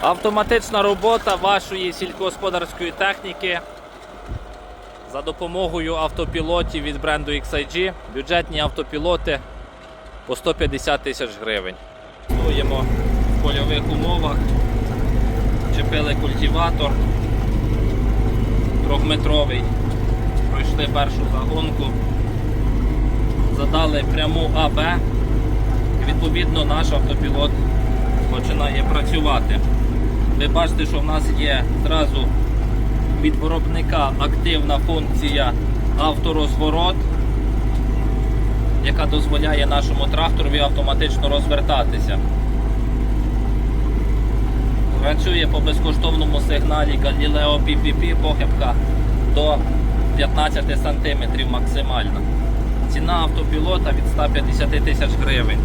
Автоматична робота вашої сільськогосподарської техніки за допомогою автопілотів від бренду XIG. Бюджетні автопілоти по 150 тисяч гривень. Працюємо в польових умовах. Чепили культиватор трьохметровий. Пройшли першу загонку. Задали пряму АБ. Відповідно наш автопілот починає працювати. Ви бачите, що в нас є зразу від виробника активна функція авторозворот, яка дозволяє нашому тракторові автоматично розвертатися. Працює по безкоштовному сигналі Galileo PPP похибка до 15 см максимально. Ціна автопілота від 150 тисяч гривень.